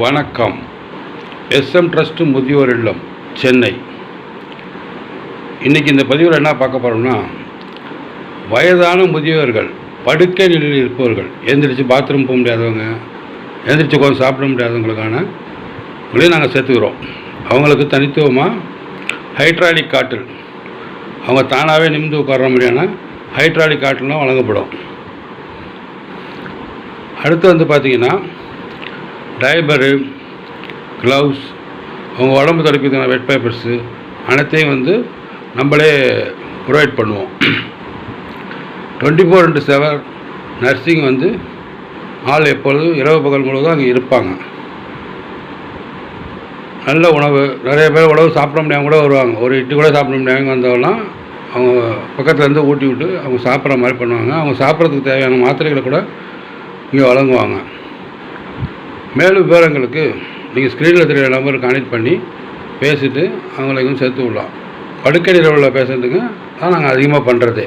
வணக்கம். SM trust முதியோர் இல்லம் சென்னை. இன்றைக்கி இந்த பதிவில் என்ன பார்க்க போகிறோம்னா வயதான முதியோர்கள் படுக்கை நிலையில் இருப்பவர்கள் எழுந்திரிச்சு பாத்ரூம் போக முடியாதவங்க எழுந்திரிச்சு உட்காந்து சாப்பிட முடியாதவங்களுக்கான உங்களையும் நாங்கள் சேர்த்துக்கிறோம். அவங்களுக்கு தனித்துவமாக ஹைட்ராலிக் காட்டில் அவங்க தானாகவே நிமிந்து உட்கார்ற மாதிரியான ஹைட்ராலிக் காட்டிலும் வழங்கப்படும். அடுத்து வந்து பார்த்திங்கன்னா டைபரு க்ளவுஸ் அவங்க உடம்பு தடுக்கிறதுக்கான வெட் பேப்பர்ஸு அனைத்தையும் வந்து நம்மளே ப்ரொவைட் பண்ணுவோம். Twenty four into seven nursing வந்து ஆள் எப்பொழுதும் இரவு பகல் முழுவதும் அங்கே இருப்பாங்க. நல்ல உணவு நிறைய பேர் உணவு சாப்பிட முடியாமல் கூட வருவாங்க. ஒரு இட்டு கூட சாப்பிட முடியாமல் வந்தவெல்லாம் அவங்க பக்கத்துலேருந்து ஊட்டி விட்டு அவங்க சாப்பிட்ற மாதிரி பண்ணுவாங்க. அவங்க சாப்பிட்றதுக்கு தேவையான மாத்திரைகளை கூட இங்கே வழங்குவாங்க. மேலும் விவரங்களுக்கு நீங்கள் ஸ்க்ரீனில் தெரிய நம்பருக்கு கனெக்ட் பண்ணி பேசிவிட்டு அவங்களை சேர்த்து விடலாம். படுக்கை நிலவில் பேசுகிறதுக்கு தான் நாங்கள் அதிகமாக பண்ணுறதே